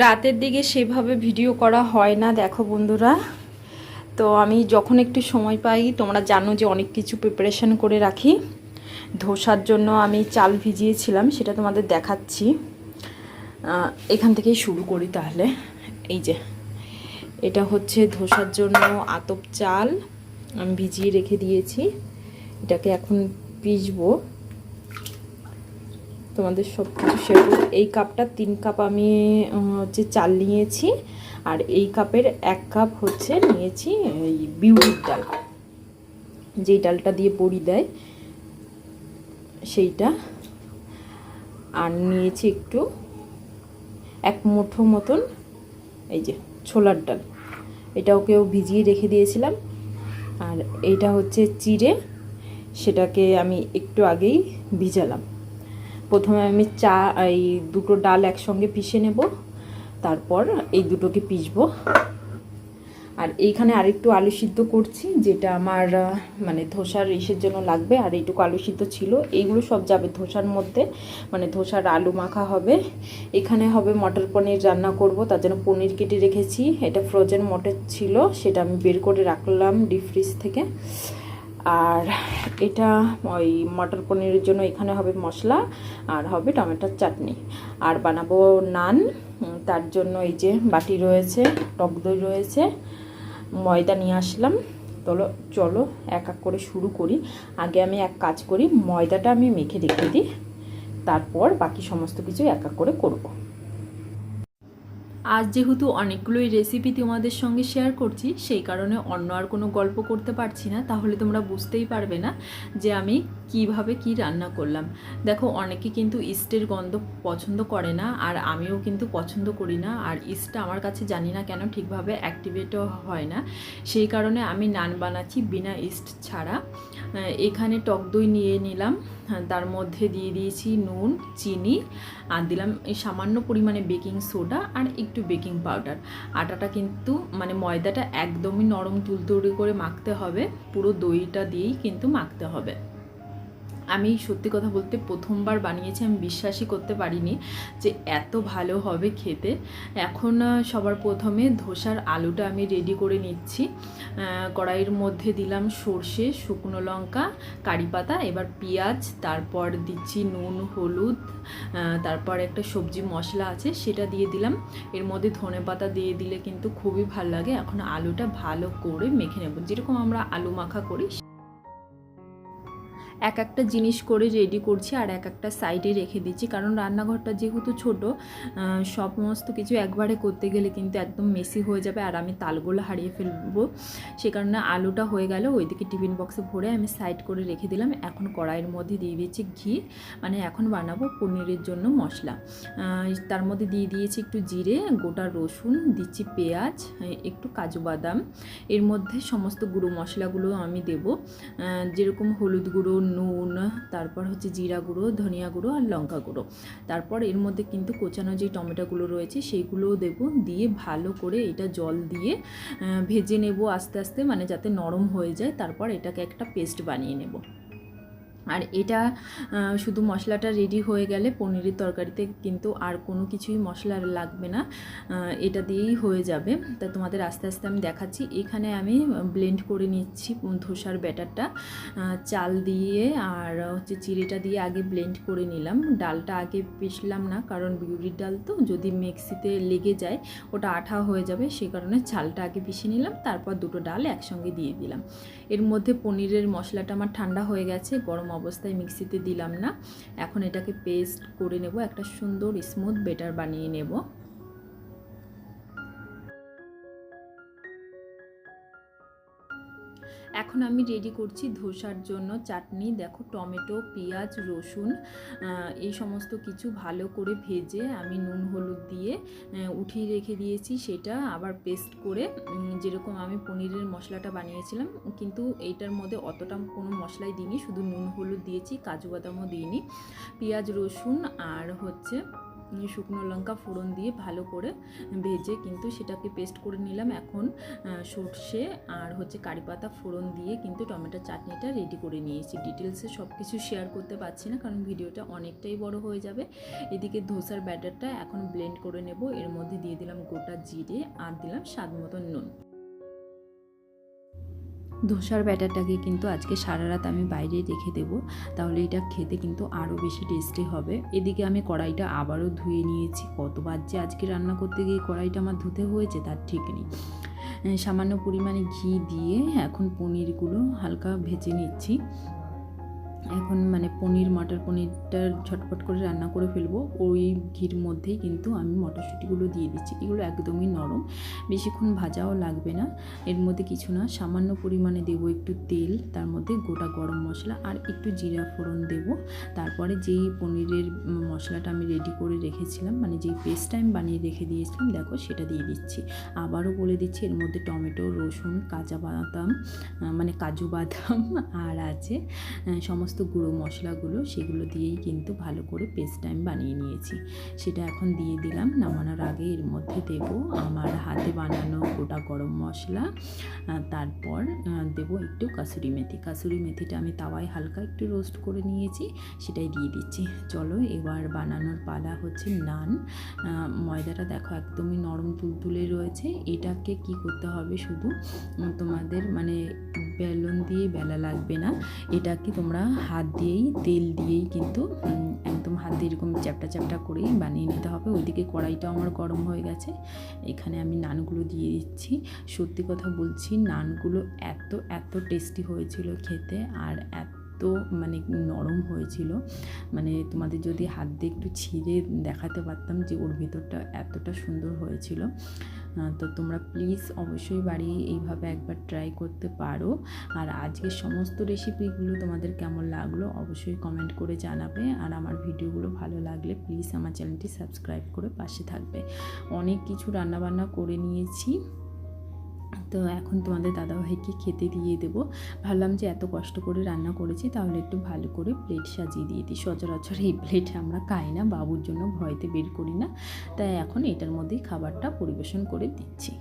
রাতের দিকে সেভাবে ভিডিও করা হয় না, দেখো বন্ধুরা। তো আমি যখন একটু সময় পাই, তোমরা জানো যে অনেক কিছু প্রিপারেশন করে রাখি। ধোসার জন্য আমি চাল ভিজিয়েছিলাম, সেটা তোমাদের দেখাচ্ছি। এখান থেকেই শুরু করি তাহলে। এই যে, এটা হচ্ছে ধোসার জন্য আতপ চাল। আমি ভিজিয়ে রেখে দিয়েছি। এটাকে এখন পিসবো তোমাদের সব কিছু শেয়ার করব। এই কাপটা তিন কাপ আমি হচ্ছে চাল নিয়েছি। আর এই কাপের এক কাপ হচ্ছে নিয়েছি এই বিউলির ডাল। যেই ডালটা দিয়ে বড়ি দেয়, সেইটা। আর নিয়েছি একটু এক মুঠো মতন এই যে ছোলার ডাল। এটাকেও ভিজিয়ে রেখে দিয়েছিলাম। আর এইটা হচ্ছে চিড়ে। সেটাকে আমি একটু আগেই ভিজালাম। প্রথমে আমি চা, এই দুটো ডাল একসঙ্গে পিষে নেব, তারপর এই দুটোকে পিষবো। আর এইখানে আরেকটু আলু সিদ্ধ করছি, যেটা আমার মানে ধোসার ইসের জন্য লাগবে, আর এইটুকু আলু সিদ্ধ ছিল। এইগুলো সব যাবে ধোসার মধ্যে মানে ধোসার আলু মাখা হবে। এখানে হবে মটর পনির রান্না করব, তার জন্য পনির কেটে রেখেছি। এটা ফ্রোজেন মটর ছিল, সেটা আমি বের করে রাখলাম ডিপ ফ্রিজ থেকে। আর এটা ওই মটর পনিরের জন্য এখানে হবে মশলা আর হবে টমেটোর চাটনি। আর বানাবো নান তার জন্য এই যে বাটি রয়েছে, টক দই রয়েছে, ময়দা নিয়ে আসলাম। চলো চলো এক এক করে শুরু করি। আগে আমি এক কাজ করি, ময়দাটা আমি মেখে রেখে দিই, তারপর বাকি সমস্ত কিছু এক এক করে করব। আজ যেহেতু অনেকগুলোই রেসিপি তোমাদের সঙ্গে শেয়ার করছি, সেই কারণে অন্য আর কোনো গল্প করতে পারছি না। তাহলে তোমরা বুঝতেই পারবে না যে আমি কীভাবে কি রান্না করলাম। দেখো, অনেকে কিন্তু ইস্টের গন্ধ পছন্দ করে না, আর আমিও কিন্তু পছন্দ করি না, আর ইস্টটা আমার কাছে জানি না কেন ঠিকভাবে অ্যাক্টিভেটও হয় না। সেই কারণে আমি নান বানাচ্ছি বিনা ইস্ট ছাড়া। এখানে টক দই নিয়ে নিলাম। তার মধ্যে দিয়ে দিয়েছি নুন, চিনি, আর দিলাম এই সামান্য পরিমাণে বেকিং সোডা আর একটু বেকিং পাউডার। আটাটা কিন্তু মানে ময়দাটা একদমই নরম তুলতুলি করে মাখতে হবে, পুরো দইটা দিয়েই কিন্তু মাখতে হবে। আমি সত্যি কথা বলতে প্রথমবার বানিয়েছি, আমি বিশ্বাসই করতে পারিনি যে এত ভালো হবে খেতে। এখন সবার প্রথমে ধোসার আলুটা আমি রেডি করে নিচ্ছি। কড়াইয়ের মধ্যে দিলাম সর্ষে, শুকনো লঙ্কা, কারি পাতা, এবার পেঁয়াজ, তারপর দিচ্ছি নুন, হলুদ তারপর একটা সবজি মশলা আছে, সেটা দিয়ে দিলাম। এর মধ্যে ধনে পাতা দিয়ে দিলে কিন্তু খুবই ভালো লাগে। এখন আলুটা ভালো করে মেখে নেব। যেরকম আমরা আলু মাখা করি এক একটা জিনিস করে রেডি করছি আর এক একটা সাইডে রেখে দিচ্ছি। কারণ রান্নাঘরটা যেহেতু ছোট সমস্ত কিছু একবারে করতে গেলে কিন্তু একদম মেসি হয়ে যাবে আর আমি তালগুলো হারিয়ে ফেলব। সে কারণে আলুটা হয়ে গেল, ওইদিকে টিফিন বক্সে ভরে আমি সাইড করে রেখে দিলাম। এখন কড়াইয়ের মধ্যে দিয়ে দিয়েছি ঘি মানে এখন বানাবো পনিরের জন্য মশলা। তার মধ্যে দিয়ে দিয়েছি একটু জিরে, গোটা রসুন, দিচ্ছি পেঁয়াজ, একটু কাজু বাদাম। এর মধ্যে সমস্ত গুঁড়ো মশলাগুলো আমি দেবো। যেরকম হলুদ গুঁড়ো নুন, তারপর হচ্ছে জিরা গুঁড়ো, ধনিয়া গুঁড়ো আর লঙ্কা গুঁড়ো। তারপর এর মধ্যে কিন্তু কোচানো যে টমেটোগুলো রয়েছে সেইগুলোও দেবো দিয়ে ভালো করে এটা জল দিয়ে ভেজে নেব আস্তে আস্তে মানে যাতে নরম হয়ে যায়। তারপর এটাকে একটা পেস্ট বানিয়ে নেব। আর এটা শুধু মশলাটা রেডি হয়ে গেলে পনিরের তরকারিতে কিন্তু আর কোনো কিছুই মশলা লাগবে না এটা দিয়েই হয়ে যাবে। তা তোমাদের আস্তে আস্তে আমি দেখাচ্ছি। এখানে আমি ব্লেন্ড করে নিচ্ছি ধোসার ব্যাটারটা চাল দিয়ে আর হচ্ছে চিড়েটা দিয়ে আগে ব্লেন্ড করে নিলাম। ডালটা আগে পিষলাম না, কারণ বিউরির ডাল তো, যদি মিক্সিতে লেগে যায়, ওটা আঠা হয়ে যাবে, সে কারণে চালটা আগে পিষে নিলাম, তারপর দুটো ডাল একসঙ্গে দিয়ে দিলাম। এর মধ্যে পনিরের মশলাটা আমার ঠান্ডা হয়ে গেছে, গরম অবস্থায় মিক্সিতে দিলাম না। এখন এটাকে পেস্ট করে নেব, একটা সুন্দর স্মুথ বেটার বানিয়ে নেব। এখন আমি রেডি করছি ধোসার জন্য চাটনি। দেখো টমেটো, পেঁয়াজ, রসুন এই সমস্ত কিছু ভালো করে ভেজে আমি নুন, হলুদ দিয়ে উঠিয়ে রেখে দিয়েছি সেটা। আবার পেস্ট করে যেরকম আমি পনিরের মশলাটা বানিয়েছিলাম, কিন্তু এইটার মধ্যে অতটা কোনো মশলাই দিইনি। শুধু নুন, হলুদ দিয়েছি, কাজু বাদামও দিইনি। পেঁয়াজ, রসুন আর হচ্ছে শুকনো লঙ্কা ফোড়ন দিয়ে ভালো করে ভেজে কিন্তু সেটাকে পেস্ট করে নিলাম এখন সর্ষে আর হচ্ছে কারি পাতা ফোড়ন দিয়ে কিন্তু টমেটোর চাটনিটা রেডি করে নিয়েছি। ডিটেলসে সব কিছু শেয়ার করতে পারছি না কারণ ভিডিওটা অনেকটাই বড় হয়ে যাবে। এদিকে ধোসার ব্যাটারটা এখন ব্লেন্ড করে নেব। এর মধ্যে দিয়ে দিলাম গোটা জিরে আর দিলাম স্বাদ মতন নুন। ধোসার ব্যাটারটাকে কিন্তু আজকে সারা রাত আমি বাইরে রেখে দেব। তাহলে এটা খেতে কিন্তু আরও বেশি টেস্টি হবে। এদিকে আমি কড়াইটা আবারও ধুয়ে নিয়েছি। কতবার যে আজকে রান্না করতে গিয়ে কড়াইটা আমার ধুতে হয়েছে, তার ঠিক নেই। সামান্য পরিমাণে ঘি দিয়ে এখন পনিরগুলো হালকা ভেজে নিচ্ছি। এখন মানে পনির মটর পনিরটা ঝটপট করে রান্না করে ফেলব। ওই ঘির মধ্যেই কিন্তু আমি মটরশুঁটিগুলো দিয়ে দিচ্ছি। এগুলো একদমই নরম বেশিক্ষণ ভাজাও লাগবে না। এর মধ্যে কিছু না সামান্য পরিমাণে দেবো একটু তেল তার মধ্যে গোটা গরম মশলা আর একটু জিরা ফোড়ন দেব। তারপরে যেই পনিরের মশলাটা আমি রেডি করে রেখেছিলাম মানে যেই পেস্টটা আমি বানিয়ে রেখে দিয়েছিলাম দেখো সেটা দিয়ে দিচ্ছি। আবারও বলে দিচ্ছি এর মধ্যে টমেটো রসুন কাঁচা বাদাম মানে কাজু বাদাম আর আছে আহ, সমস্ত গুঁড়ো মশলাগুলো সেগুলো দিয়েই কিন্তু ভালো করে পেস্ট আমি বানিয়ে নিয়েছি। সেটা এখন দিয়ে দিলাম, নামানোর আগে এর মধ্যে দেব আমার হাতে বানানো গোটা গরম মশলা তারপর দেব একটু কাসুরি মেথি। কাসুরি মেথিটা আমি তাওয়ায় হালকা একটু রোস্ট করে নিয়েছি, সেটাই দিয়ে দিচ্ছি। চলো এবার বানানোর পালা হচ্ছে নান। ময়দাটা দেখো একদমই নরম তুলতুলে রয়েছে। এটাকে কি করতে হবে শুধু তোমাদের মানে বেলন দিয়ে বেলা লাগবে না। এটাকে তোমরা হাত দিয়েই, তেল দিয়েই কিন্তু একদম হাত দিয়ে এরকম চ্যাপটা চ্যাপটা করেই বানিয়ে নিতে হবে। ওইদিকে কড়াইটাও আমার গরম হয়ে গেছে। এখানে আমি নানগুলো দিয়ে দিচ্ছি। সত্যি কথা বলছি, নানগুলো এত এত টেস্টি হয়েছিল খেতে আর এত মানে নরম হয়েছিল। মানে তোমাদের যদি হাত দিয়ে একটু ছিঁড়ে দেখাতে পারতাম যে ওর ভেতরটা এতটা সুন্দর হয়েছিল। তো তোমরা প্লিজ অবশ্যই বাড়ি এইভাবে একবার ট্রাই করতে পারো। আর আজকের সমস্ত রেসিপিগুলো তোমাদের কেমন লাগল অবশ্যই কমেন্ট করে জানাবে। আর আমার ভিডিওগুলো ভালো লাগলে প্লিজ আমার চ্যানেলটি সাবস্ক্রাইব করে পাশে থাকবে। অনেক কিছু রান্নাবান্না করে নিয়েছি। তো এখন তোমাদের দাদাভাইকে খেতে দিয়ে দেবো। ভাবলাম যে এত কষ্ট করে রান্না করেছি, তাহলে একটু ভালো করে প্লেট সাজিয়ে দিয়ে দিই। সচরাচর এই প্লেট আমরা খাই না, বাবুর জন্য ভয়তে বের করি না। তাই এখন এটার মধ্যেই খাবারটা পরিবেশন করে দিচ্ছি।